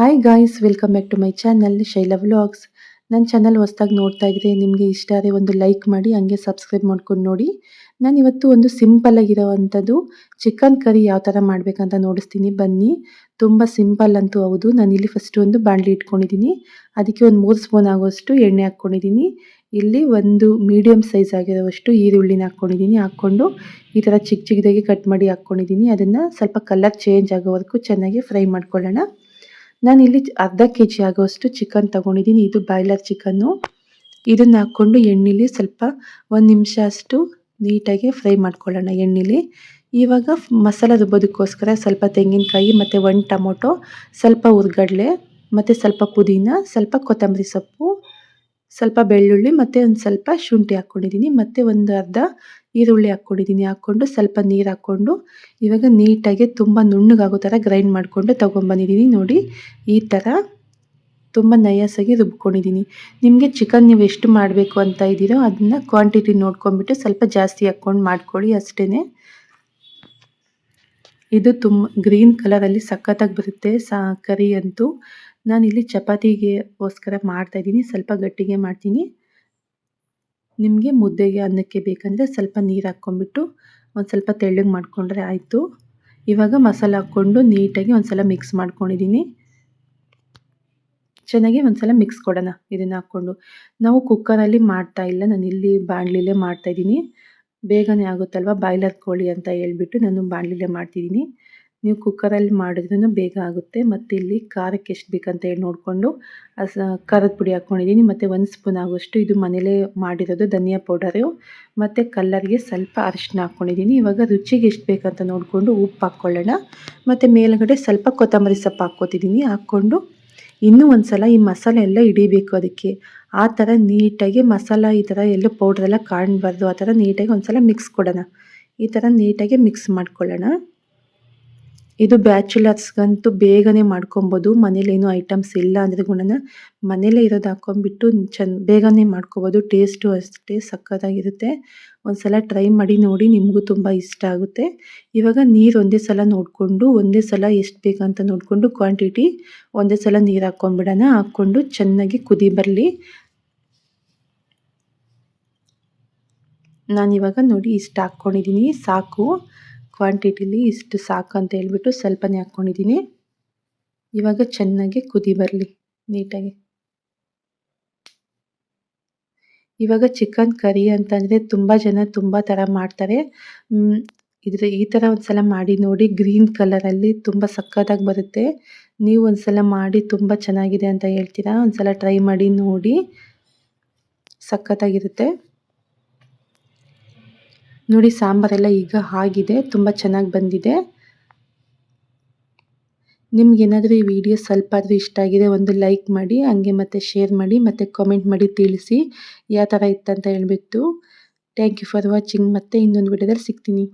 Hi guys welcome back to my channel Shaila vlogs ನನ್ನ channel ಹೊಸ್ದಾಗಿ ನೋಡ್ತಾ ಇದ್ದರೆ ನಿಮಗೆ ಇಷ್ಟ ಆದರೆ ಒಂದು ಲೈಕ್ ಮಾಡಿ, ಹಂಗೆ ಸಬ್ಸ್ಕ್ರೈಬ್ ಮಾಡ್ಕೊಂಡು ನೋಡಿ. ನಾನು ಇವತ್ತು ಒಂದು ಸಿಂಪಲ್ ಆಗಿರೋವಂಥದ್ದು ಚಿಕನ್ ಕರಿ ಯಾವ ಥರ ಮಾಡಬೇಕಂತ ನೋಡಿಸ್ತೀನಿ. ಬನ್ನಿ. ತುಂಬ ಸಿಂಪಲ್ ಅಂತೂ ಹೌದು. ನಾನು ಇಲ್ಲಿ ಫಸ್ಟ್ ಒಂದು ಬಾಣಲಿ ಇಟ್ಕೊಂಡಿದ್ದೀನಿ ಅದಕ್ಕೆ ಒಂದು ಮೂರು ಸ್ಪೂನ್ ಆಗೋಷ್ಟು ಎಣ್ಣೆ ಹಾಕ್ಕೊಂಡಿದ್ದೀನಿ ಇಲ್ಲಿ ಒಂದು ಮೀಡಿಯಮ್ ಸೈಜ್ ಆಗಿರೋವಷ್ಟು ಈರುಳ್ಳಿನ ಹಾಕ್ಕೊಂಡಿದ್ದೀನಿ ಹಾಕ್ಕೊಂಡು ಈ ಥರ ಚಿಕ್ಕ ಚಿಕ್ಕದಾಗಿ ಕಟ್ ಮಾಡಿ ಹಾಕ್ಕೊಂಡಿದ್ದೀನಿ ಅದನ್ನು ಸ್ವಲ್ಪ ಕಲರ್ ಚೇಂಜ್ ಆಗೋವರೆಗೂ ಚೆನ್ನಾಗಿ ಫ್ರೈ ಮಾಡ್ಕೊಳ್ಳೋಣ. ನಾನು ಇಲ್ಲಿ ಅರ್ಧ ಕೆ ಜಿ ಆಗುವಷ್ಟು ಚಿಕನ್ ತಗೊಂಡಿದ್ದೀನಿ. ಇದು ಬಾಯ್ಲರ್ ಚಿಕನ್ನು ಇದನ್ನು ಹಾಕ್ಕೊಂಡು ಎಣ್ಣೆಲಿ ಸ್ವಲ್ಪ ಒಂದು ನಿಮಿಷ ಅಷ್ಟು ನೀಟಾಗಿ ಫ್ರೈ ಮಾಡ್ಕೊಳ್ಳೋಣ ಎಣ್ಣೆಲಿ. ಇವಾಗ ಮಸಾಲ ರುಬ್ಬೋದಕ್ಕೋಸ್ಕರ ಸ್ವಲ್ಪ ತೆಂಗಿನಕಾಯಿ ಮತ್ತು ಒಂದು ಟೊಮೊಟೊ, ಸ್ವಲ್ಪ ಹುರ್ಗಡ್ಲೆ ಮತ್ತು ಸ್ವಲ್ಪ ಪುದೀನ, ಸ್ವಲ್ಪ ಕೊತ್ತಂಬರಿ ಸೊಪ್ಪು ಸ್ವಲ್ಪ ಬೆಳ್ಳುಳ್ಳಿ ಮತ್ತು ಒಂದು ಸ್ವಲ್ಪ ಶುಂಠಿ ಹಾಕ್ಕೊಂಡಿದ್ದೀನಿ ಮತ್ತು ಒಂದು ಅರ್ಧ ಈರುಳ್ಳಿ ಹಾಕ್ಕೊಂಡಿದ್ದೀನಿ ಹಾಕ್ಕೊಂಡು ಸ್ವಲ್ಪ ನೀರು ಹಾಕ್ಕೊಂಡು ಇವಾಗ ನೀಟಾಗಿ ತುಂಬ ನುಣ್ಣಗಾಗೋ ಥರ ಗ್ರೈಂಡ್ ಮಾಡಿಕೊಂಡು ತೊಗೊಂಬಂದಿದ್ದೀನಿ. ನೋಡಿ, ಈ ಥರ ತುಂಬ ನಯಾಸಾಗಿ ರುಬ್ಕೊಂಡಿದ್ದೀನಿ. ನಿಮಗೆ ಚಿಕನ್ ನೀವು ಎಷ್ಟು ಮಾಡಬೇಕು ಅಂತ ಇದ್ದೀರೋ ಅದನ್ನ ಕ್ವಾಂಟಿಟಿ ನೋಡ್ಕೊಂಬಿಟ್ಟು ಸ್ವಲ್ಪ ಜಾಸ್ತಿ ಹಾಕ್ಕೊಂಡು ಮಾಡ್ಕೊಳ್ಳಿ ಅಷ್ಟೇ ಇದು ತುಂಬ ಗ್ರೀನ್ ಕಲರಲ್ಲಿ ಸಖತ್ತಾಗಿ ಬರುತ್ತೆ ಸಾ ಕರಿ ಅಂತೂ. ನಾನಿಲ್ಲಿ ಚಪಾತಿಗೆಗೋಸ್ಕರ ಮಾಡ್ತಾಯಿದ್ದೀನಿ ಸ್ವಲ್ಪ ಗಟ್ಟಿಗೆ ಮಾಡ್ತೀನಿ. ನಿಮಗೆ ಮುದ್ದೆಗೆ ಅನ್ನಕ್ಕೆ ಬೇಕಂದರೆ ಸ್ವಲ್ಪ ನೀರು ಹಾಕ್ಕೊಂಬಿಟ್ಟು ಒಂದು ಸ್ವಲ್ಪ ತೆಳ್ಳಗೆ ಮಾಡಿಕೊಂಡ್ರೆ ಆಯಿತು. ಇವಾಗ ಮಸಾಲೆ ಹಾಕ್ಕೊಂಡು ನೀಟಾಗಿ ಒಂದು ಸಲ ಮಿಕ್ಸ್ ಮಾಡ್ಕೊಂಡಿದ್ದೀನಿ. ಚೆನ್ನಾಗಿ ಒಂದು ಸಲ ಮಿಕ್ಸ್ ಕೊಡೋಣ ಇದನ್ನು ಹಾಕ್ಕೊಂಡು. ನಾವು ಕುಕ್ಕರಲ್ಲಿ ಮಾಡ್ತಾ ಇಲ್ಲ. ನಾನು ಇಲ್ಲಿ ಬಾಣಲಿಲೇ ಮಾಡ್ತಾಯಿದ್ದೀನಿ ಬೇಗನೆ ಆಗುತ್ತಲ್ವ? ಬಾಯ್ಲರ್ ಕೋಳಿ ಅಂತ ಹೇಳ್ಬಿಟ್ಟು ನಾನು ಬಾಣಲಿಲೇ ಮಾಡ್ತಿದ್ದೀನಿ. ನೀವು ಕುಕ್ಕರಲ್ಲಿ ಮಾಡಿದ್ರೂ ಬೇಗ ಆಗುತ್ತೆ. ಮತ್ತು ಇಲ್ಲಿ ಖಾರಕ್ಕೆ ಎಷ್ಟು ಬೇಕಂತ ಹೇಳಿ ನೋಡಿಕೊಂಡು ಖಾರದ ಪುಡಿ ಹಾಕ್ಕೊಂಡಿದ್ದೀನಿ ಮತ್ತು ಒಂದು ಸ್ಪೂನ್ ಆಗುವಷ್ಟು ಇದು ಮನೇಲೇ ಮಾಡಿರೋದು ಧನಿಯಾ ಪೌಡರು. ಮತ್ತು ಕಲ್ಲರ್ಗೆ ಸ್ವಲ್ಪ ಅರಿಶಿನ ಹಾಕ್ಕೊಂಡಿದ್ದೀನಿ ಇವಾಗ ರುಚಿಗೆ ಎಷ್ಟು ಬೇಕಂತ ನೋಡಿಕೊಂಡು ಉಪ್ಪು ಹಾಕ್ಕೊಳ್ಳೋಣ ಮತ್ತು ಮೇಲುಗಡೆ ಸ್ವಲ್ಪ ಕೊತ್ತಂಬರಿ ಸೊಪ್ಪು ಹಾಕ್ಕೊತಿದ್ದೀನಿ. ಹಾಕ್ಕೊಂಡು ಇನ್ನೂ ಒಂದು ಸಲ ಈ ಮಸಾಲೆ ಎಲ್ಲ ಹಿಡಿಬೇಕು ಅದಕ್ಕೆ. ಆ ಥರ ನೀಟಾಗಿ ಮಸಾಲ ಈ ಥರ ಎಲ್ಲೂ ಪೌಡ್ರೆಲ್ಲ ಕಾಣಬಾರ್ದು. ಆ ಥರ ನೀಟಾಗಿ ಒಂದು ಸಲ ಮಿಕ್ಸ್ ಕೊಡೋಣ. ಈ ಥರ ನೀಟಾಗಿ ಮಿಕ್ಸ್ ಮಾಡ್ಕೊಳ್ಳೋಣ. ಇದು ಬ್ಯಾಚುಲರ್ಸ್ಗಂತೂ ಬೇಗನೆ ಮಾಡ್ಕೊಬೋದು. ಮನೇಲೇನು ಐಟಮ್ಸ್ ಇಲ್ಲ ಅಂದರೆ ಗುಣನ ಮನೇಲೇ ಇರೋದು ಹಾಕ್ಕೊಂಬಿಟ್ಟು ಚೆನ್ನ ಬೇಗನೆ ಮಾಡ್ಕೊಬೋದು. ಟೇಸ್ಟು ಅಷ್ಟೇ ಸಕ್ಕತ್ತಾಗಿರುತ್ತೆ ಒಂದು ಸಲ ಟ್ರೈ ಮಾಡಿ ನೋಡಿ, ನಿಮಗೂ ತುಂಬ ಇಷ್ಟ ಆಗುತ್ತೆ. ಇವಾಗ ನೀರು ಒಂದೇ ಸಲ ನೋಡಿಕೊಂಡು, ಒಂದೇ ಸಲ ಎಷ್ಟು ಬೇಕಂತ ನೋಡಿಕೊಂಡು ಕ್ವಾಂಟಿಟಿ ಒಂದೇ ಸಲ ನೀರು ಹಾಕ್ಕೊಂಬಿಡೋಣ ಹಾಕ್ಕೊಂಡು ಚೆನ್ನಾಗಿ ಕುದಿ ಬರಲಿ. ನಾನಿವಾಗ ನೋಡಿ ಇಷ್ಟು ಹಾಕ್ಕೊಂಡಿದ್ದೀನಿ ಸಾಕು. ಕ್ವಾಂಟಿಟಿಲಿ ಇಷ್ಟು ಸಾಕು ಅಂತ ಹೇಳ್ಬಿಟ್ಟು ಸ್ವಲ್ಪನೇ ಹಾಕ್ಕೊಂಡಿದ್ದೀನಿ. ಇವಾಗ ಚೆನ್ನಾಗಿ ಕುದಿ ಬರಲಿ, ನೀಟಾಗಿ. ಇವಾಗ ಚಿಕನ್ ಕರಿ ಅಂತಂದರೆ ತುಂಬ ಜನ ತುಂಬ ಥರ ಮಾಡ್ತಾರೆ. ಇದ್ರ ಈ ಥರ ಒಂದು ಸಲ ಮಾಡಿ ನೋಡಿ, ಗ್ರೀನ್ ಕಲರಲ್ಲಿ ತುಂಬ ಸಕ್ಕತ್ತಾಗಿ ಬರುತ್ತೆ. ನೀವು ಒಂದು ಸಲ ಮಾಡಿ ತುಂಬ ಚೆನ್ನಾಗಿದೆ ಅಂತ ಹೇಳ್ತೀರಾ? ಒಂದು ಸಲ ಟ್ರೈ ಮಾಡಿ ನೋಡಿ. ಸಕ್ಕತ್ತಾಗಿರುತ್ತೆ ನೋಡಿ ಸಾಂಬಾರೆಲ್ಲ ಈಗ ಆಗಿದೆ, ತುಂಬ ಚೆನ್ನಾಗಿ ಬಂದಿದೆ. ನಿಮ್ಗೇನಾದರೂ ಈ ವಿಡಿಯೋ ಸ್ವಲ್ಪ ಆದರೂ ಇಷ್ಟ ಆಗಿದೆ, ಒಂದು ಲೈಕ್ ಮಾಡಿ, ಹಂಗೆ ಮತ್ತೆ ಶೇರ್ ಮಾಡಿ, ಮತ್ತು ಕಾಮೆಂಟ್ ಮಾಡಿ ತಿಳಿಸಿ, ಯಾವ ಥರ ಇತ್ತಂತ ಹೇಳ್ಬಿಟ್ಟು. ಥ್ಯಾಂಕ್ ಯು ಫಾರ್ ವಾಚಿಂಗ್, ಮತ್ತೆ ಇನ್ನೊಂದು ವಿಡಿಯೋದಲ್ಲಿ ಸಿಗ್ತೀನಿ.